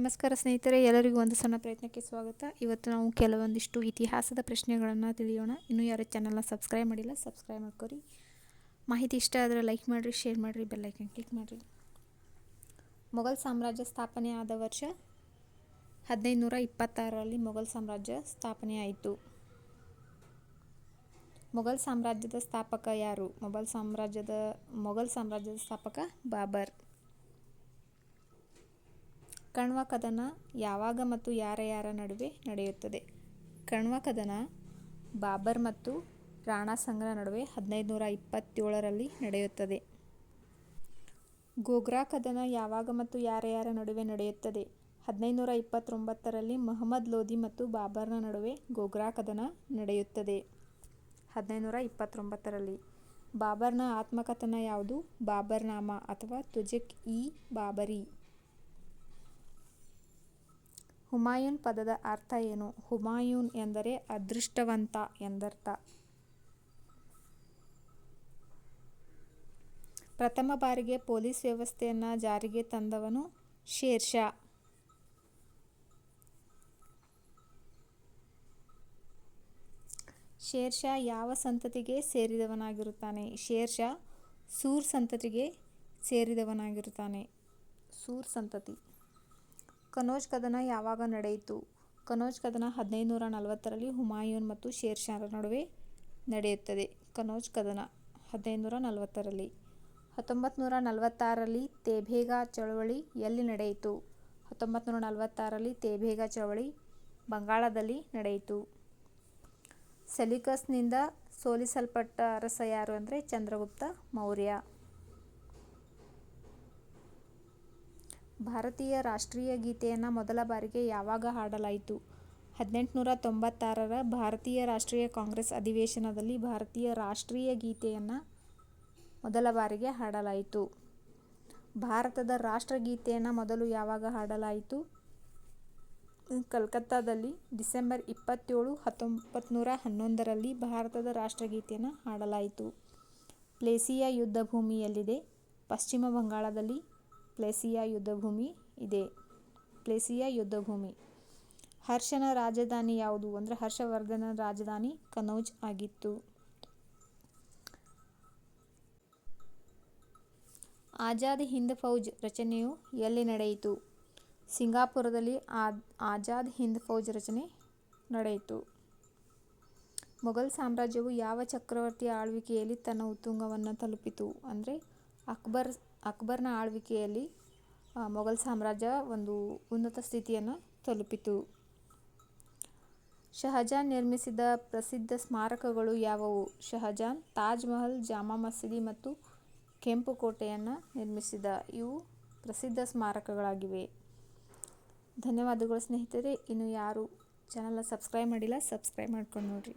ನಮಸ್ಕಾರ ಸ್ನೇಹಿತರೆ, ಎಲ್ಲರಿಗೂ ಒಂದು ಸಣ್ಣ ಪ್ರಯತ್ನಕ್ಕೆ ಸ್ವಾಗತ. ಇವತ್ತು ನಾವು ಕೆಲವೊಂದಿಷ್ಟು ಇತಿಹಾಸದ ಪ್ರಶ್ನೆಗಳನ್ನು ತಿಳಿಯೋಣ. ಇನ್ನೂ ಯಾರು ಚಾನಲ್ನ ಸಬ್ಸ್ಕ್ರೈಬ್ ಮಾಡಿಲ್ಲ ಸಬ್ಸ್ಕ್ರೈಬ್ ಮಾಡ್ಕೊರಿ. ಮಾಹಿತಿ ಇಷ್ಟ ಆದರೆ ಲೈಕ್ ಮಾಡಿರಿ ಶೇರ್ ಮಾಡಿರಿ ಬೆಲ್ಲೈಕನ್ ಕ್ಲಿಕ್ ಮಾಡಿರಿ. ಮೊಘಲ್ ಸಾಮ್ರಾಜ್ಯ ಸ್ಥಾಪನೆ ಆದ ವರ್ಷ ಹದಿನೈದು ನೂರ ಇಪ್ಪತ್ತಾರರಲ್ಲಿ ಮೊಘಲ್ ಸಾಮ್ರಾಜ್ಯ ಸ್ಥಾಪನೆ ಆಯಿತು. ಮೊಘಲ್ ಸಾಮ್ರಾಜ್ಯದ ಸ್ಥಾಪಕ ಯಾರು? ಮೊಘಲ್ ಸಾಮ್ರಾಜ್ಯದ ಮೊಘಲ್ ಸಾಮ್ರಾಜ್ಯದ ಸ್ಥಾಪಕ ಬಾಬರ್. ಕಣ್ವ ಕದನ ಯಾವಾಗ ಮತ್ತು ಯಾರ ಯಾರ ನಡುವೆ ನಡೆಯುತ್ತದೆ? ಕಣ್ವ ಕದನ ಬಾಬರ್ ಮತ್ತು ರಾಣಾ ಸಂಗ್ರ ನಡುವೆ ಹದಿನೈದು ನೂರ ಇಪ್ಪತ್ತೇಳರಲ್ಲಿ ನಡೆಯುತ್ತದೆ. ಗೋಗ್ರಾ ಕದನ ಯಾವಾಗ ಮತ್ತು ಯಾರ ಯಾರ ನಡುವೆ ನಡೆಯುತ್ತದೆ? ಹದಿನೈದು ನೂರ ಇಪ್ಪತ್ತೊಂಬತ್ತರಲ್ಲಿ ಮೊಹಮ್ಮದ್ ಲೋಧಿ ಮತ್ತು ಬಾಬರ್ನ ನಡುವೆ ಗೋಗ್ರಾ ಕದನ ನಡೆಯುತ್ತದೆ. ಹದಿನೈದು ನೂರ ಇಪ್ಪತ್ತೊಂಬತ್ತರಲ್ಲಿ ಬಾಬರ್ನ ಆತ್ಮಕಥನ ಯಾವುದು? ಬಾಬರ್ನಾಮ ಅಥವಾ ತುಜಕ್ ಇ ಬಾಬರಿ. ಹುಮಾಯೂನ್ ಪದದ ಅರ್ಥ ಏನು? ಹುಮಾಯೂನ್ ಎಂದರೆ ಅದೃಷ್ಟವಂತ ಎಂದರ್ಥ. ಪ್ರಥಮ ಬಾರಿಗೆ ಪೊಲೀಸ್ ವ್ಯವಸ್ಥೆಯನ್ನು ಜಾರಿಗೆ ತಂದವನು ಶೇರ್ಷಾ. ಶೇರ್ಷಾ ಯಾವ ಸಂತತಿಗೆ ಸೇರಿದವನಾಗಿರುತ್ತಾನೆ? ಶೇರ್ಷಾ ಸೂರ್ ಸಂತತಿಗೆ ಸೇರಿದವನಾಗಿರುತ್ತಾನೆ. ಸೂರ್ ಸಂತತಿ. ಕನೋಜ್ ಕದನ ಯಾವಾಗ ನಡೆಯಿತು? ಕನೋಜ್ ಕದನ ಹದಿನೈದು ನೂರ ನಲವತ್ತರಲ್ಲಿ ಹುಮಾಯೂನ್ ಮತ್ತು ಶೇರ್ ಶಾರ ನಡುವೆ ನಡೆಯುತ್ತದೆ. ಕನೋಜ್ ಕದನ ಹದಿನೈದು ನೂರ ನಲವತ್ತರಲ್ಲಿ ಹತ್ತೊಂಬತ್ತು ನೂರ ನಲವತ್ತಾರರಲ್ಲಿ ತೇಬೇಗ ಚಳವಳಿ ಎಲ್ಲಿ ನಡೆಯಿತು? ಹತ್ತೊಂಬತ್ತು ನೂರ ನಲವತ್ತಾರರಲ್ಲಿ ತೇಬೇಗ ಚಳವಳಿ ಬಂಗಾಳದಲ್ಲಿ ನಡೆಯಿತು. ಸೆಲಿಕಸ್ನಿಂದ ಸೋಲಿಸಲ್ಪಟ್ಟ ಅರಸ ಯಾರು ಅಂದರೆ ಚಂದ್ರಗುಪ್ತ ಮೌರ್ಯ. ಭಾರತೀಯ ರಾಷ್ಟ್ರೀಯ ಗೀತೆಯನ್ನು ಮೊದಲ ಬಾರಿಗೆ ಯಾವಾಗ ಹಾಡಲಾಯಿತು? ಹದಿನೆಂಟುನೂರ ತೊಂಬತ್ತಾರರ ಭಾರತೀಯ ರಾಷ್ಟ್ರೀಯ ಕಾಂಗ್ರೆಸ್ ಅಧಿವೇಶನದಲ್ಲಿ ಭಾರತೀಯ ರಾಷ್ಟ್ರೀಯ ಗೀತೆಯನ್ನು ಮೊದಲ ಬಾರಿಗೆ ಹಾಡಲಾಯಿತು. ಭಾರತದ ರಾಷ್ಟ್ರಗೀತೆಯನ್ನು ಮೊದಲು ಯಾವಾಗ ಹಾಡಲಾಯಿತು? ಕಲ್ಕತ್ತಾದಲ್ಲಿ ಡಿಸೆಂಬರ್ ಇಪ್ಪತ್ತೇಳು ಹತ್ತೊಂಬತ್ತು ನೂರ ಹನ್ನೊಂದರಲ್ಲಿ ಭಾರತದ ರಾಷ್ಟ್ರಗೀತೆಯನ್ನು ಹಾಡಲಾಯಿತು. ಪ್ಲೇಸಿಯಾ ಯುದ್ಧ ಭೂಮಿಯಲ್ಲಿದೆ ಪಶ್ಚಿಮ ಬಂಗಾಳದಲ್ಲಿ ಪ್ಲೇಸಿಯಾ ಯುದ್ಧಭೂಮಿ ಇದೆ. ಪ್ಲೇಸಿಯಾ ಯುದ್ಧಭೂಮಿ. ಹರ್ಷನ ರಾಜಧಾನಿ ಯಾವುದು? ಅಂದರೆ ಹರ್ಷವರ್ಧನ ರಾಜಧಾನಿ ಕನೌಜ್ ಆಗಿತ್ತು. ಆಜಾದ್ ಹಿಂದ್ ಫೌಜ್ ರಚನೆಯು ಎಲ್ಲಿ ನಡೆಯಿತು? ಸಿಂಗಾಪುರದಲ್ಲಿ ಆಜಾದ್ ಹಿಂದ್ ಫೌಜ್ ರಚನೆ ನಡೆಯಿತು. ಮೊಘಲ್ ಸಾಮ್ರಾಜ್ಯವು ಯಾವ ಚಕ್ರವರ್ತಿಯ ಆಳ್ವಿಕೆಯಲ್ಲಿ ತನ್ನ ಉತ್ತುಂಗವನ್ನು ತಲುಪಿತು? ಅಂದರೆ ಅಕ್ಬರ್ ಅಕ್ಬರ್ನ ಆಳ್ವಿಕೆಯಲ್ಲಿ ಮೊಘಲ್ ಸಾಮ್ರಾಜ್ಯ ಒಂದು ಉನ್ನತ ಸ್ಥಿತಿಯನ್ನು ತಲುಪಿತು. ಶಹಜಾನ್ ನಿರ್ಮಿಸಿದ ಪ್ರಸಿದ್ಧ ಸ್ಮಾರಕಗಳು ಯಾವುವು? ಶಹಜಾನ್ ತಾಜ್ ಮಹಲ್, ಜಾಮಾ ಮಸೀದಿ ಮತ್ತು ಕೆಂಪು ಕೋಟೆಯನ್ನು ನಿರ್ಮಿಸಿದ. ಇವು ಪ್ರಸಿದ್ಧ ಸ್ಮಾರಕಗಳಾಗಿವೆ. ಧನ್ಯವಾದಗಳು ಸ್ನೇಹಿತರೆ. ಇನ್ನು ಯಾರು ಚಾನಲ್ನ ಸಬ್ಸ್ಕ್ರೈಬ್ ಮಾಡಿಲ್ಲ ಸಬ್ಸ್ಕ್ರೈಬ್ ಮಾಡ್ಕೊಂಡು ನೋಡಿರಿ.